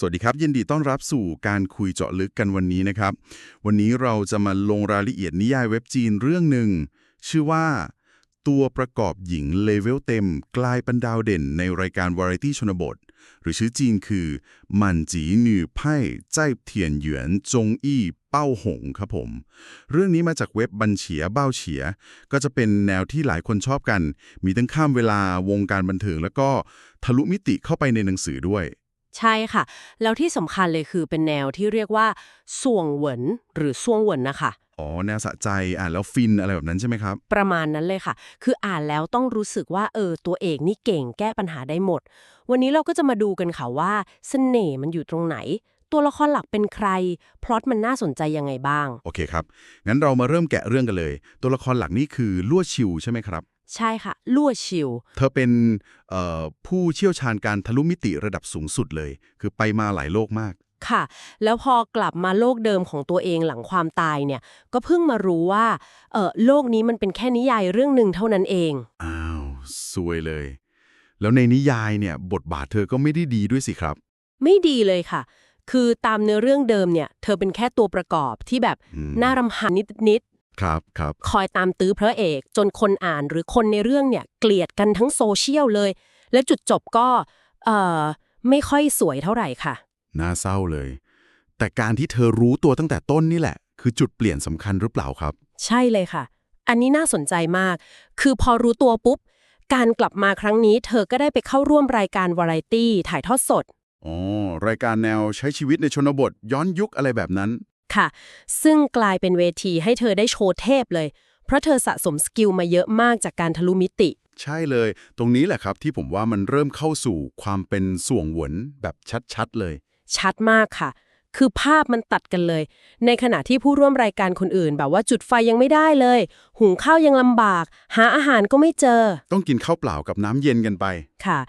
สวัสดีครับ ยินดีต้อนรับสู่การคุยเจาะลึกกันวันนี้นะครับ วันนี้เราจะมาลงรายละเอียดนิยายเว็บจีนเรื่องหนึ่ง ชื่อว่า ตัวประกอบหญิงเลเวลเต็ม กลายเป็นดาวเด่นในรายการวาไรตี้ชนบท หรือชื่อจีนคือมันจีหนือไพ่ใจเทียนหยวนจงอี้เป้าหงครับผม เรื่องนี้มาจากเว็บบัญเฉียเบ้าเฉีย ก็จะเป็นแนวที่หลายคนชอบกัน มีทั้งข้ามเวลาวงการบันเทิงแล้วก็ทะลุมิติเข้าไปในหนังสือด้วย ใช่ค่ะ แล้วที่สำคัญเลยคือเป็นแนวที่เรียกว่าส่วงเหวินหรือส่วงเหวินนะคะ อ๋อ แนวสะใจอ่านแล้วฟินอะไรแบบนั้นใช่ไหมครับ ประมาณนั้นเลยค่ะ คืออ่านแล้วต้องรู้สึกว่าเออตัวเอกนี่เก่งแก้ปัญหาได้หมด วันนี้เราก็จะมาดูกันค่ะว่าเสน่ห์มันอยู่ตรงไหน ตัวละครหลักเป็นใคร พล็อตมันน่าสนใจยังไงบ้าง โอเคครับ งั้นเรามาเริ่มแกะเรื่องกันเลย ตัวละครหลักนี่คือลั่วชิวใช่ไหมครับ ใช่ค่ะลั่วชิว เธอเป็นเอ่อผู้เชี่ยวชาญการทะลุมิติระดับสูงสุดเลย คือไปมาหลายโลกมาก ค่ะ แล้วพอกลับมาโลกเดิมของตัวเองหลังความตายเนี่ย ก็เพิ่งมารู้ว่าเออโลกนี้มันเป็นแค่นิยายเรื่องหนึ่งเท่านั้นเอง อ้าวสวยเลย แล้วในนิยายเนี่ย บทบาทเธอก็ไม่ได้ดีด้วยสิครับ ไม่ดีเลยค่ะ คือตามเนื้อเรื่องเดิมเนี่ย เธอเป็นแค่ตัวประกอบที่แบบอืมน่ารำคาญนิด ครับครับๆคอยตามตื้อพระเอก จนคนอ่านหรือคนในเรื่องเนี่ยเกลียดกันทั้งโซเชียลเลย และจุดจบก็เอ่อไม่ค่อยสวยเท่าไหร่ค่ะ น่าเศร้าเลย แต่การที่เธอรู้ตัวตั้งแต่ต้นนี่แหละ คือจุดเปลี่ยนสำคัญหรือเปล่าครับ ใช่เลยค่ะ อันนี้น่าสนใจมาก คือพอรู้ตัวปุ๊บ การกลับมาครั้งนี้ เธอก็ได้ไปเข้าร่วมรายการวาไรตี้ถ่ายทอดสดอ๋อรายการแนวใช้ชีวิตในชนบทย้อนยุคอะไรแบบนั้น ค่ะ ซึ่งกลายเป็นเวทีให้เธอได้โชว์เทพเลย เพราะเธอสะสมสกิลมาเยอะมากจากการทะลุมิติ ใช่เลย ตรงนี้แหละครับที่ผมว่ามันเริ่มเข้าสู่ความเป็นส่วงหวนแบบชัดๆเลย ชัดมากค่ะ คือภาพมันตัดกันเลย ในขณะที่ผู้ร่วมรายการคนอื่น แบบว่าจุดไฟยังไม่ได้เลย หุงข้าวยังลำบาก หาอาหารก็ไม่เจอ ต้องกินข้าวเปล่ากับน้ำเย็นกันไปค่ะ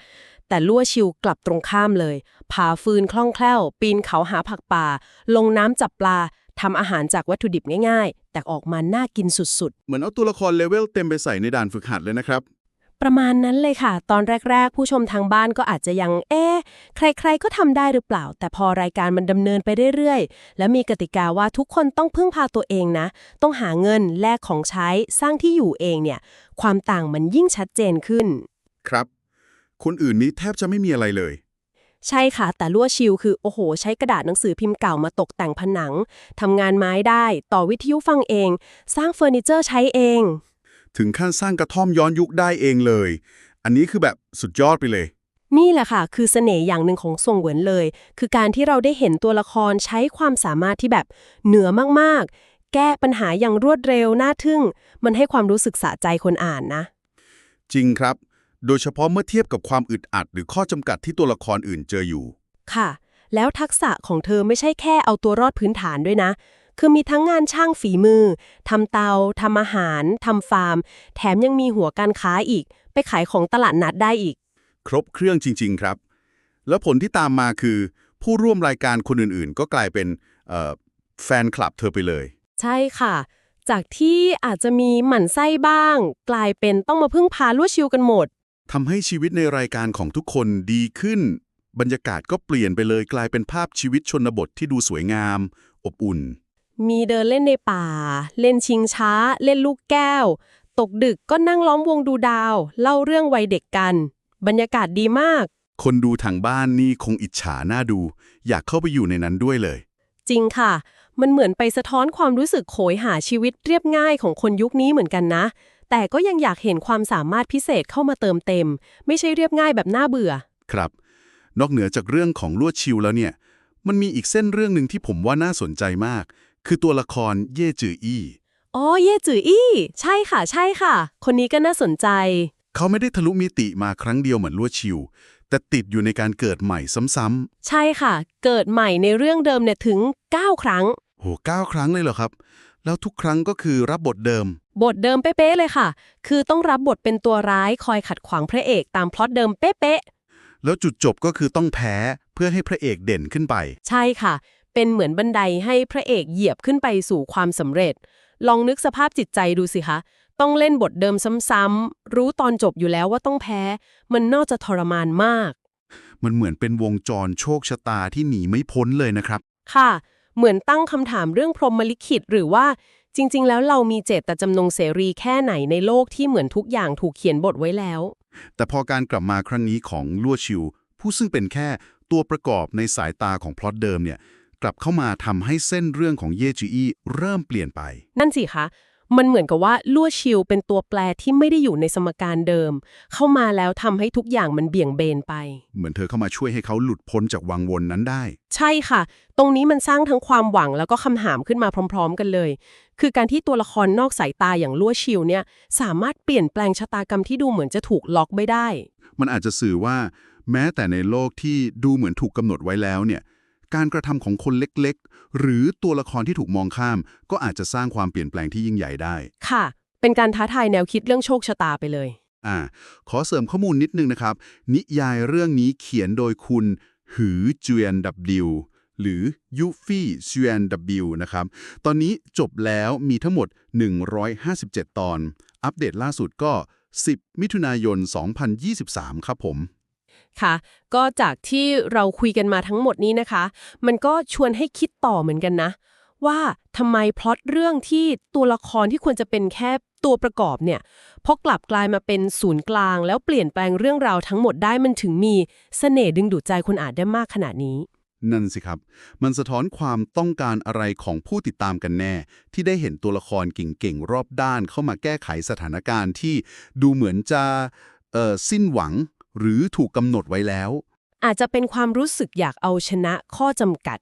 แต่ลั่วชิวกลับตรงข้ามเลยผ่าฟืนคล่องแคล่ว ปีนเขาหาผักป่า ลงน้ำจับปลาทำอาหารจากวัตถุดิบง่ายๆ แต่ออกมาน่ากินสุดๆ เหมือนเอาตัวละครเลเวลเต็มไปใส่ในด่านฝึกหัดเลยนะครับ ประมาณนั้นเลยค่ะ ตอนแรก ๆ ผู้ชมทางบ้านก็อาจจะยัง เอ๊ะ ใคร ๆ ก็ทำได้หรือเปล่า แต่พอรายการมันดำเนินไปเรื่อยๆ แล้วมีกติกาว่าทุกคนต้องพึ่งพาตัวเองนะ ต้องหาเงินแลกของใช้สร้างที่อยู่เองเนี่ย ความต่างมันยิ่งชัดเจนขึ้น ครับ คนอื่นนี้แทบจะไม่มีอะไรเลย ใช่ค่ะ แต่ลั่วชิวคือ โอ้โห ใช้กระดาษหนังสือพิมพ์เก่ามาตกแต่งผนังทำงานไม้ได้ ต่อวิทยุฟังเอง สร้างเฟอร์นิเจอร์ใช้เอง ถึงขั้นสร้างกระท่อมย้อนยุคได้เองเลย อันนี้คือแบบสุดยอดไปเลย นี่แหละค่ะ คือเสน่ห์อย่างหนึ่งของทรงเหวินเลย คือการที่เราได้เห็นตัวละครใช้ความสามารถที่แบบเหนือมากๆ แก้ปัญหาอย่างรวดเร็วน่าทึ่ง มันให้ความรู้สึกสะใจคนอ่านนะ จริงครับ โดยเฉพาะเมื่อเทียบกับความอึดอัด หรือข้อจำกัดที่ตัวละครอื่นเจออยู่ ค่ะ แล้วทักษะของเธอไม่ใช่แค่เอาตัวรอดพื้นฐานด้วยนะ คือมีทั้งงานช่างฝีมือทำเตาทำอาหารทำฟาร์ม แถมยังมีหัวการค้าอีก ไปขายของตลาดนัดได้อีก ครบเครื่องจริง ๆ ครับ แล้วผลที่ตามมาคือ ผู้ร่วมรายการคนอื่นๆ ก็กลายเป็นเอ่อแฟนคลับเธอไปเลย ใช่ค่ะจากที่อาจจะมีหมั่นไส้บ้าง กลายเป็นต้องมาพึ่งพาลวดชิวกันหมด ทำให้ชีวิตในรายการของทุกคนดีขึ้น บรรยากาศก็เปลี่ยนไปเลยกลายเป็นภาพชีวิตชนบทที่ดูสวยงาม อบอุ่น มีเดินเล่นในป่า เล่นชิงช้า เล่นลูกแก้ว ตกดึกก็นั่งล้อมวงดูดาว เล่าเรื่องวัยเด็กกัน บรรยากาศดีมาก คนดูทางบ้านนี่คงอิจฉาหน้าดู อยากเข้าไปอยู่ในนั้นด้วยเลย จริงค่ะ มันเหมือนไปสะท้อนความรู้สึกโหยหาชีวิตเรียบง่ายของคนยุคนี้เหมือนกันนะ แต่ก็ยังอยากเห็นความสามารถพิเศษเข้ามาเติมเต็ม ไม่ใช่เรียบง่ายแบบน่าเบื่อ ครับ นอกเหนือจากเรื่องของลวดชิวแล้วเนี่ย มันมีอีกเส้นเรื่องหนึ่งที่ผมว่าน่าสนใจมาก คือตัวละครเย่จืออี้อ๋อเย่จืออี้ใช่ค่ะ ใช่ค่ะ คนนี้ก็น่าสนใจ เขาไม่ได้ทะลุมิติมาครั้งเดียวเหมือนลวดชิว แต่ติดอยู่ในการเกิดใหม่ซ้ำใช่ค่ะ เกิดใหม่ในเรื่องเดิมเนี่ยถึง 9 ครั้ง ๆโหเก้าครั้งเลยเหรอครับ แล้วทุกครั้งก็คือรับบทเดิม บทเดิมเป๊ะๆเลยค่ะ คือต้องรับบทเป็นตัวร้ายคอยขัดขวางพระเอกตามพล็อตเดิมเป๊ะแล้วจุดจบก็คือต้องแพ้เพื่อให้พระเอกเด่นขึ้นไปๆใช่ค่ะ เป็นเหมือนบันไดให้พระเอกเหยียบขึ้นไปสู่ความสำเร็จ ลองนึกสภาพจิตใจดูสิคะต้องเล่นบทเดิมซ้ำๆ รู้ตอนจบอยู่แล้วว่าต้องแพ้ มันน่าจะทรมานมาก มันเหมือนเป็นวงจรโชคชะตาที่หนีไม่พ้นเลยนะครับ ค่ะ เหมือนตั้งคำถามเรื่องพรหมลิขิตหรือว่า จริง ๆ แล้วเรามีเจตจำนงเสรีแค่ไหนในโลกที่เหมือนทุกอย่างถูกเขียนบทไว้แล้ว แต่พอการกลับมาครั้งนี้ของลั่วชิว ผู้ซึ่งเป็นแค่ตัวประกอบในสายตาของพล็อตเดิมเนี่ยกลับเข้ามาทำให้เส้นเรื่องของเย่จีอีเริ่มเปลี่ยนไป นั่นสิคะ มันเหมือนกับว่าลั่วชิวเป็นตัวแปรที่ไม่ได้อยู่ในสมการเดิม เข้ามาแล้วทำให้ทุกอย่างมันเบี่ยงเบนไป เหมือนเธอเข้ามาช่วยให้เขาหลุดพ้นจากวังวนนั้นได้ ใช่ค่ะ ตรงนี้มันสร้างทั้งความหวังแล้วก็คำถามขึ้นมาพร้อม ๆ กันเลย คือการที่ตัวละครนอกสายตาอย่างลั่วชิวเนี่ยสามารถเปลี่ยนแปลงชะตากรรมที่ดูเหมือนจะถูกล็อกไม่ได้ มันอาจจะสื่อว่า แม้แต่ในโลกที่ดูเหมือนถูกกำหนดไว้แล้วเนี่ย การกระทำของคนเล็กๆ หรือตัวละครที่ถูกมองข้าม ก็อาจจะสร้างความเปลี่ยนแปลงที่ยิ่งใหญ่ได้ ค่ะ เป็นการท้าทายแนวคิดเรื่องโชคชะตาไปเลย อ่า ขอเสริมข้อมูลนิดนึงนะครับ นิยายเรื่องนี้เขียนโดยคุณ หือเจียนดับดิวหรือยูฟี่เซียนดับดิวนะครับ ตอนนี้จบแล้วมีทั้งหมด 157 ตอน อัปเดตล่าสุดก็ 10 มิถุนายน 2023 ครับผม ค่ะ ก็จากที่เราคุยกันมาทั้งหมดนี้นะคะ มันก็ชวนให้คิดต่อเหมือนกันนะ ว่าทำไมพล็อตเรื่องที่ตัวละครที่ควรจะเป็นแค่ตัวประกอบเนี่ยพอกลับกลายมาเป็นศูนย์กลาง แล้วเปลี่ยนแปลงเรื่องราวทั้งหมดได้มันถึงมีเสน่ห์ดึงดูดใจคนอ่านได้มากขนาดนี้ นั่นสิครับ มันสะท้อนความต้องการอะไรของผู้ติดตามกันแน่ ที่ได้เห็นตัวละครเก่งๆ รอบด้านเข้ามาแก้ไขสถานการณ์ที่ดูเหมือนจะสิ้นหวัง หรือถูกกำหนดไว้แล้ว อาจจะเป็นความรู้สึกอยากเอาชนะข้อจำกัด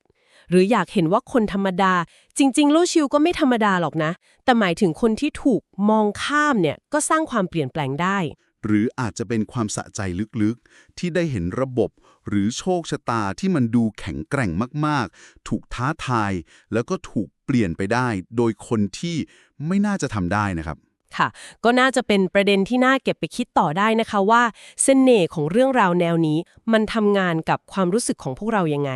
หรืออยากเห็นว่าคนธรรมดา จริง ๆ โลชิวก็ไม่ธรรมดาหรอกนะ แต่หมายถึงคนที่ถูกมองข้ามเนี่ยก็สร้างความเปลี่ยนแปลงได้ หรืออาจจะเป็นความสะใจลึกๆ ที่ได้เห็นระบบ หรือโชคชะตาที่มันดูแข็งแกร่งมากๆ ถูกท้าทาย แล้วก็ถูกเปลี่ยนไปได้ โดยคนที่ไม่น่าจะทำได้นะครับ ค่ะ ก็น่าจะเป็นประเด็นที่น่าเก็บไปคิดต่อได้นะคะว่าเสน่ห์ของเรื่องราวแนวนี้ มันทำงานกับความรู้สึกของพวกเรายังไง